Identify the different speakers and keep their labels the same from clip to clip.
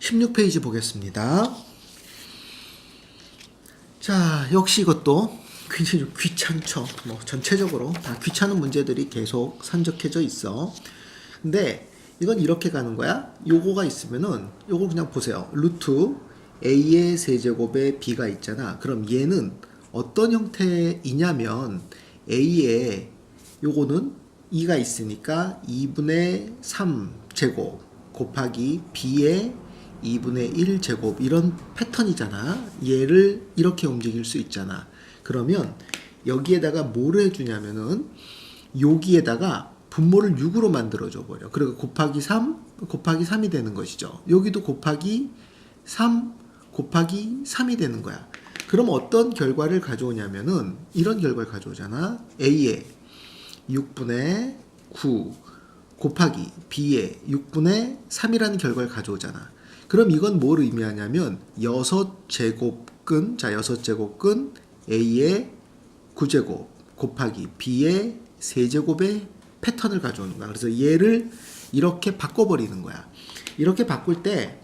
Speaker 1: 16페이지 보겠습니다. 자, 역시 이것도 굉장히 좀 귀찮죠. 뭐 전체적으로 다 귀찮은 문제들이 계속 산적해져 있어. 근데 이건 이렇게 가는 거야. 요거가 있으면은 요거 그냥 보세요. 루트 a의 세제곱에 b가 있잖아. 그럼 얘는 어떤 형태이냐면 a에 요거는 2가 있으니까 2분의 3 제곱 곱하기 b의 2분의 1 제곱 이런 패턴이잖아. 얘를 이렇게 움직일 수 있잖아. 그러면 여기에다가 뭐를 해주냐면은 여기에다가 분모를 6으로 만들어줘 버려. 그리고 곱하기 3 곱하기 3이 되는 것이죠. 여기도 곱하기 3 곱하기 3이 되는 거야. 그럼 어떤 결과를 가져오냐면은 이런 결과를 가져오잖아. A에 6분의 9 곱하기 B에 6분의 3이라는 결과를 가져오잖아. 그럼 이건 뭘 의미하냐면 6제곱근 자 6제곱근 A의 9제곱 곱하기 B의 세제곱의 패턴을 가져오는 거야. 그래서 얘를 이렇게 바꿔버리는 거야. 이렇게 바꿀 때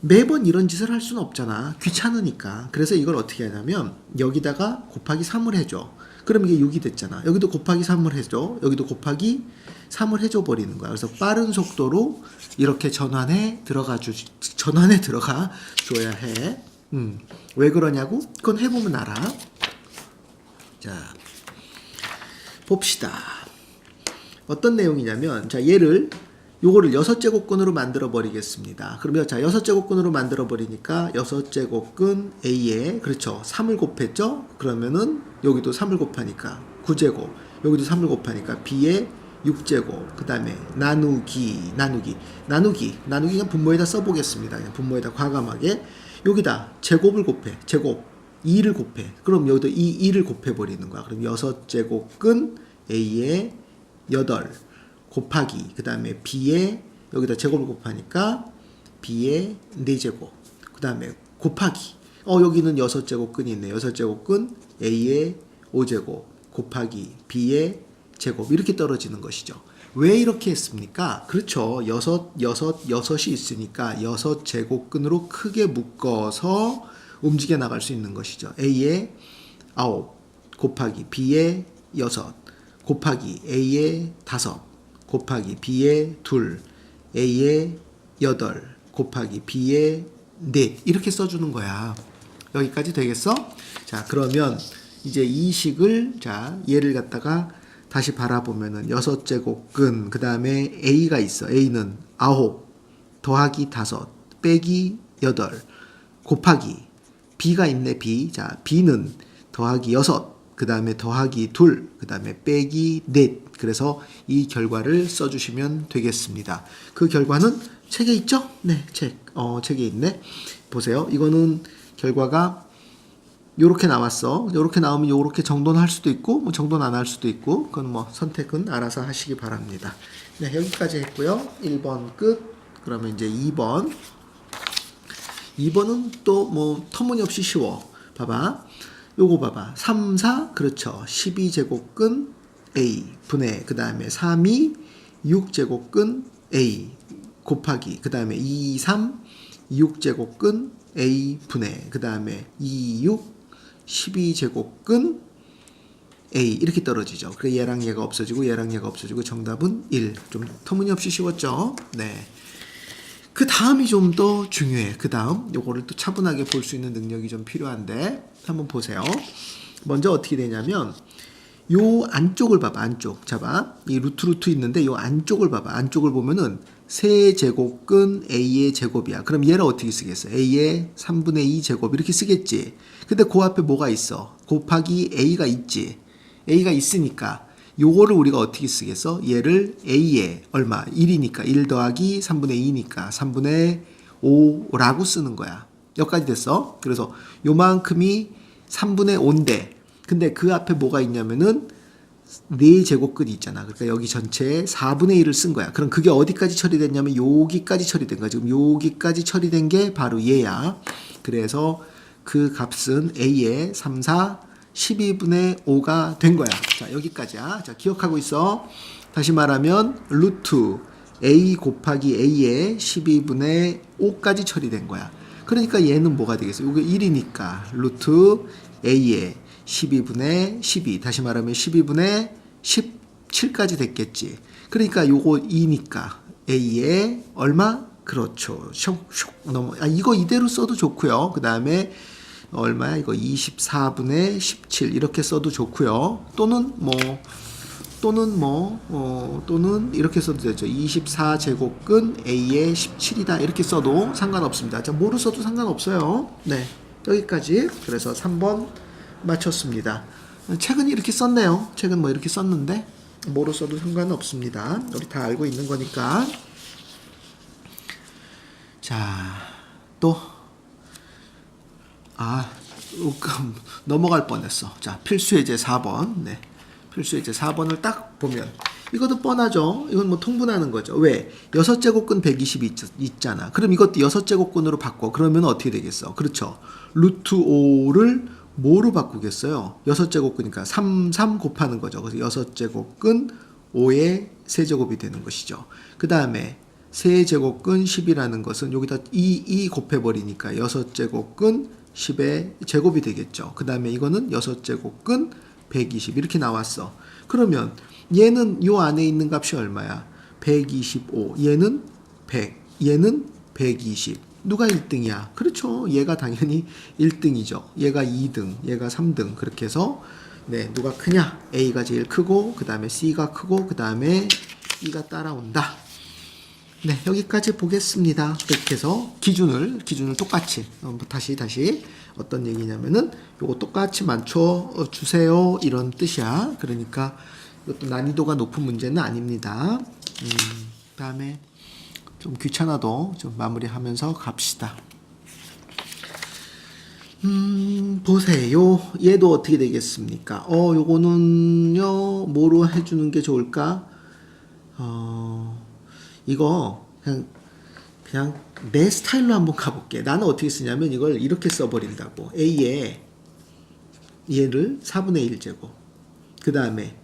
Speaker 1: 매번 이런 짓을 할 수는 없잖아. 귀찮으니까. 그래서 이걸 어떻게 하냐면 여기다가 곱하기 3을 해줘. 그럼 이게 6이 됐잖아. 여기도 곱하기 3을 해줘. 여기도 곱하기 3을 해줘 버리는 거야. 그래서 빠른 속도로 이렇게 전환에 들어가 주 전환에 들어가 줘야 해. 음. 왜 그러냐고? 그건 해보면 알아. 자, 봅시다. 어떤 내용이냐면 자 얘를 요거를 여섯 제곱근으로 만들어 버리겠습니다. 그러면 자 여섯 제곱근으로 만들어 버리니까 여섯 제곱근 A에 그렇죠 3을 곱했죠. 그러면은 여기도 3을 곱하니까 9제곱 여기도 3을 곱하니까 B에 6제곱 그 다음에 나누기 나누기. 나누기 나누기 그냥 분모에다 써보겠습니다. 그냥 분모에다 과감하게. 여기다 제곱을 곱해 제곱 2를 곱해. 그럼 여기도 이 2를 곱해 버리는 거야. 그럼 여섯 제곱근 A에 8 곱하기 그 다음에 b에 여기다 제곱을 곱하니까 b에 4제곱 그 다음에 곱하기. 어 여기는 6제곱근이 있네. 6제곱근 a의 5제곱 곱하기 b의 제곱 이렇게 떨어지는 것이죠 왜 이렇게 했습니까? 그렇죠 여섯 여섯 여섯이 있으니까 여섯 제곱근으로 크게 묶어서 움직여 나갈 수 있는 것이죠 a의 9 곱하기 b의 6 곱하기 a의 5 곱하기 b의 둘, a의 여덟, 곱하기 b의 넷 이렇게 써주는 거야. 여기까지 되겠어? 자 그러면 이제 이 식을 자 얘를 갖다가 다시 바라보면은 여섯 제곱근 그 다음에 a가 있어. a는 아홉 더하기 다섯 빼기 여덟 곱하기 b가 있네 b 자 b는 더하기 여섯 그 다음에 더하기 둘, 그 다음에 빼기 넷. 그래서 이 결과를 써주시면 되겠습니다. 그 결과는 책에 있죠? 네, 책. 어, 책에 있네. 보세요. 이거는 결과가 요렇게 나왔어. 요렇게 나오면 요렇게 정돈할 을 수도 있고, 뭐 정돈 안 할 수도 있고, 그건 뭐 선택은 알아서 하시기 바랍니다. 네, 여기까지 했고요. 1번 끝. 그러면 이제 2번. 2번은 또 뭐 터무니없이 쉬워. 봐봐. 요거 봐봐. 3, 4, 그렇죠. 12제곱근 A 분의 그 다음에 3이 6제곱근 A 곱하기 그 다음에 2, 3, 6제곱근 A 분의 그 다음에 2, 6, 12제곱근 A 이렇게 떨어지죠. 그래 얘랑 얘가 없어지고 얘랑 얘가 없어지고 정답은 1. 좀 터무니없이 쉬웠죠. 네. 그 다음이 좀 더 중요해. 그 다음 요거를 또 차분하게 볼 수 있는 능력이 좀 필요한데 한번 보세요. 먼저 어떻게 되냐면 요 안쪽을 봐봐. 안쪽. 잡아. 이 루트 루트 있는데 요 안쪽을 봐봐. 안쪽을 보면은 세 제곱근 a의 제곱이야. 그럼 얘를 어떻게 쓰겠어? a의 3분의 2 제곱 이렇게 쓰겠지. 근데 그 앞에 뭐가 있어? 곱하기 a가 있지. a가 있으니까 요거를 우리가 어떻게 쓰겠어? 얘를 a에 얼마? 1이니까 1 더하기 3분의 2니까 3분의 5라고 쓰는 거야. 여기까지 됐어. 그래서 요만큼이 3분의 5인데 근데 그 앞에 뭐가 있냐면은 4제곱근이 있잖아. 그러니까 여기 전체에 4분의 1을 쓴 거야. 그럼 그게 어디까지 처리됐냐면 여기까지 처리된 거야. 지금 여기까지 처리된 게 바로 얘야. 그래서 그 값은 A의 3, 4, 12분의 5가 된 거야. 자, 여기까지야. 자, 기억하고 있어. 다시 말하면 루트 a 곱하기 a의 12분의 5까지 처리된 거야. 그러니까 얘는 뭐가 되겠어요? 이거 1이니까 루트 a의 12분의 12 다시 말하면 12분의 17까지 됐겠지. 그러니까 요거 2니까 a의 얼마? 그렇죠. 슉슉 넘어. 아 이거 이대로 써도 좋고요. 그 다음에 얼마야? 이거 24분의 17 이렇게 써도 좋고요. 또는 뭐 또는 뭐 어, 또는 이렇게 써도 되죠. 24 제곱근 a의 17이다 이렇게 써도 상관없습니다. 자, 뭐로 써도 상관없어요. 네, 여기까지. 그래서 3번 맞췄습니다. 책은 이렇게 썼네요. 책은 뭐 이렇게 썼는데 뭐로 써도 상관없습니다. 우리 다 알고 있는 거니까. 자, 또 아, 조금 넘어갈 뻔했어. 자, 필수예제 4번. 네. 필수예제 4번을 딱 보면 이것도 뻔하죠. 이건 뭐 통분하는 거죠. 왜? 여섯 제곱근 120 있, 있잖아. 그럼 이것도 여섯 제곱근으로 바꿔. 그러면 어떻게 되겠어? 그렇죠. 루트 5를 뭐로 바꾸겠어요? 여섯 제곱근이니까 3, 3 곱하는 거죠. 그래서 여섯 제곱근 5의 세제곱이 되는 것이죠. 그 다음에 세제곱근 10이라는 것은 여기다 2, 2 곱해버리니까 여섯 제곱근 10의 제곱이 되겠죠. 그 다음에 이거는 여섯 제곱근 120 이렇게 나왔어. 그러면 얘는 요 안에 있는 값이 얼마야? 125. 얘는 100. 얘는 120. 누가 1등이야? 그렇죠. 얘가 당연히 1등이죠. 얘가 2등, 얘가 3등. 그렇게 해서 네, 누가 크냐? A가 제일 크고 그다음에 C가 크고 그다음에 E가 따라온다. 네, 여기까지 보겠습니다. 그렇게 해서 기준을 기준을 똑같이 어, 다시 다시 어떤 얘기냐면은 요거 똑같이 맞춰 주세요 이런 뜻이야. 그러니까 이것도 난이도가 높은 문제는 아닙니다. 음, 그다음에 좀 귀찮아도 좀 마무리하면서 갑시다. 음, 보세요. 얘도 어떻게 되겠습니까? 어, 요거는요, 뭐로 해주는 게 좋을까? 어, 이거 그냥 그냥 내 스타일로 한번 가볼게. 나는 어떻게 쓰냐면 이걸 이렇게 써버린다고. A에 얘를 4분의 1 제곱. 그 다음에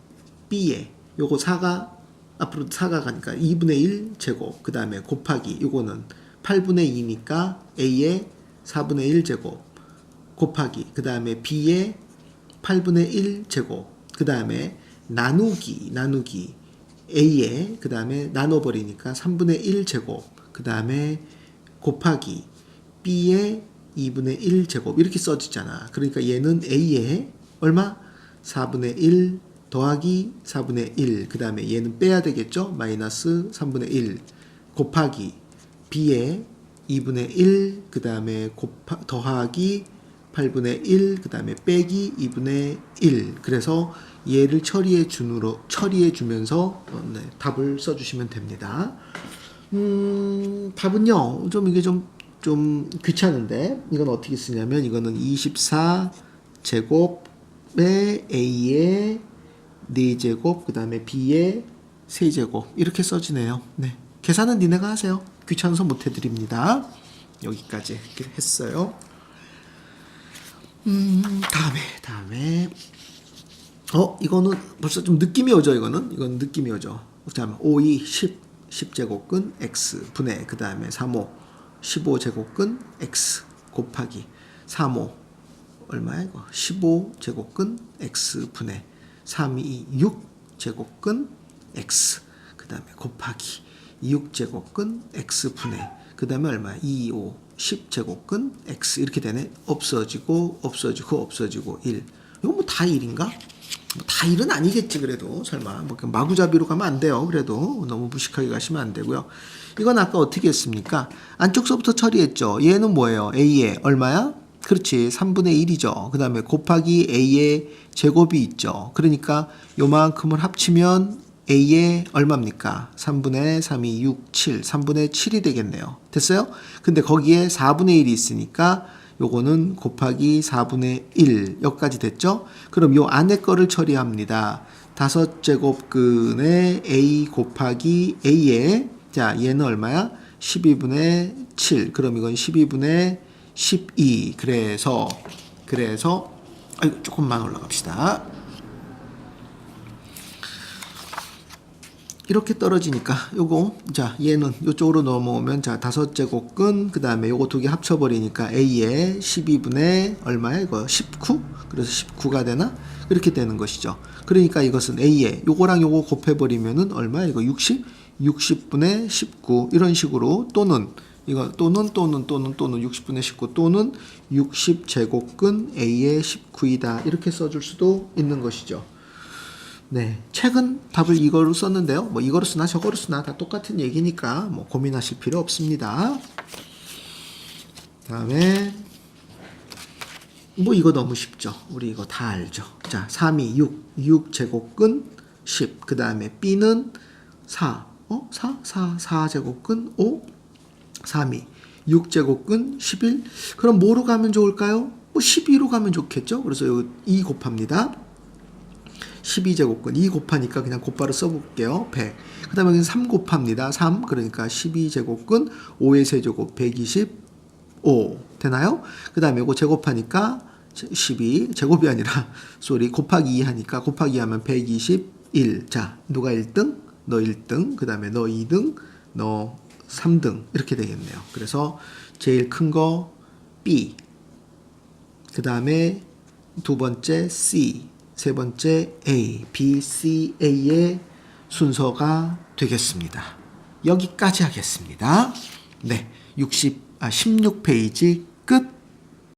Speaker 1: B에 요거 4가 앞으로 4가 가니까 2분의 1 제곱. 그 다음에 곱하기 요거는 8분의 2니까 A에 4분의 1 제곱. 곱하기 그 다음에 B에 8분의 1 제곱. 그 다음에 나누기 나누기 A에 그 다음에 나눠버리니까 3분의 1 제곱 그 다음에 곱하기 B에 2분의 1 제곱 이렇게 써지잖아 그러니까 얘는 A에 얼마? 4분의 1 더하기 4분의 1 그 다음에 얘는 빼야 되겠죠? 마이너스 3분의 1 곱하기 B에 2분의 1 그 다음에 곱하 더하기 8분의 1, 그 다음에 빼기 2분의 1. 그래서 얘를 처리해 준으로 처리해 주면서 어, 네, 답을 써주시면 됩니다. 음, 답은요, 좀 이게 좀, 좀 귀찮은데, 이건 어떻게 쓰냐면, 이거는 24 제곱에 A의 4제곱, 그 다음에 B의 3제곱. 이렇게 써지네요. 네. 계산은 니네가 하세요. 귀찮아서 못 해드립니다. 여기까지 했어요. 음, 다음에, 다음에. 어, 이거는 벌써 좀 느낌이 오죠, 이거는? 이건 느낌이 오죠. 자, 5, 2, 10, 10제곱근 x 분의, 그 다음에 3호, 15제곱근 x 곱하기 3호, 얼마야, 이거? 15제곱근 x 분의 3, 2, 6 제곱근 x, 그 다음에 곱하기 6 제곱근 x 분의, 그 다음에 얼마야? 2, 5, 10 제곱근 x 이렇게 되네. 없어지고 없어지고 없어지고 1. 이거 뭐 다 1인가? 뭐다 1은 아니겠지 그래도 설마 뭐 마구잡이로 가면 안 돼요. 그래도 너무 무식하게 가시면 안 되고요. 이건 아까 어떻게 했습니까? 안쪽서부터 처리했죠. 얘는 뭐예요? a의 얼마야? 그렇지 3분의 1이죠. 그 다음에 곱하기 a의 제곱이 있죠. 그러니까 요만큼을 합치면 a의 얼마입니까? 3분의 3이 6, 7, 3분의 7이 되겠네요. 됐어요? 근데 거기에 4분의 1이 있으니까 요거는 곱하기 4분의 1 여기까지 됐죠? 그럼 요 안에 거를 처리합니다. 다섯 제곱근의 a 곱하기 a에 자 얘는 얼마야? 12분의 7 그럼 이건 12분의 12 그래서 그래서 아이고 조금만 올라갑시다. 이렇게 떨어지니까 요거 자 얘는 요쪽으로 넘어오면 자 다섯 제곱근 그 다음에 요거 두 개 합쳐버리니까 a의 12분의 얼마야 이거? 19 그래서 19가 되나? 이렇게 되는 것이죠. 그러니까 이것은 a의 요거랑 요거 곱해버리면은 얼마야 이거? 60 60분의 19 이런 식으로 또는 이거 또는 또는 또는 또는 60분의 19 또는 60 제곱근 a의 19이다 이렇게 써줄 수도 있는 것이죠. 네, 책은 답을 이거로 썼는데요. 뭐 이거로 쓰나 저거로 쓰나 다 똑같은 얘기니까 뭐 고민하실 필요 없습니다. 다음에 뭐 이거 너무 쉽죠. 우리 이거 다 알죠. 자, 3이 6, 6 제곱근 10. 그 다음에 B는 4. 어? 4, 4, 4 제곱근 5, 3이 6 제곱근 11. 그럼 뭐로 가면 좋을까요? 뭐 12로 가면 좋겠죠. 그래서 요2 곱합니다. 12제곱근 2 곱하니까 그냥 곧바로 써볼게요. 100. 그 다음에 여기는 3 곱합니다. 3 그러니까 12제곱근 5의 세제곱 125 되나요? 그 다음에 이거 제곱하니까 12 제곱이 아니라 쏘리 곱하기 2 하니까 곱하기 2 하면 121. 자 누가 1등? 너 1등. 그 다음에 너 2등. 너 3등 이렇게 되겠네요. 그래서 제일 큰 거 B 그 다음에 두 번째 C, 세 번째 A, B, C, A의 순서가 되겠습니다. 여기까지 하겠습니다. 네, 60, 아, 16페이지 끝.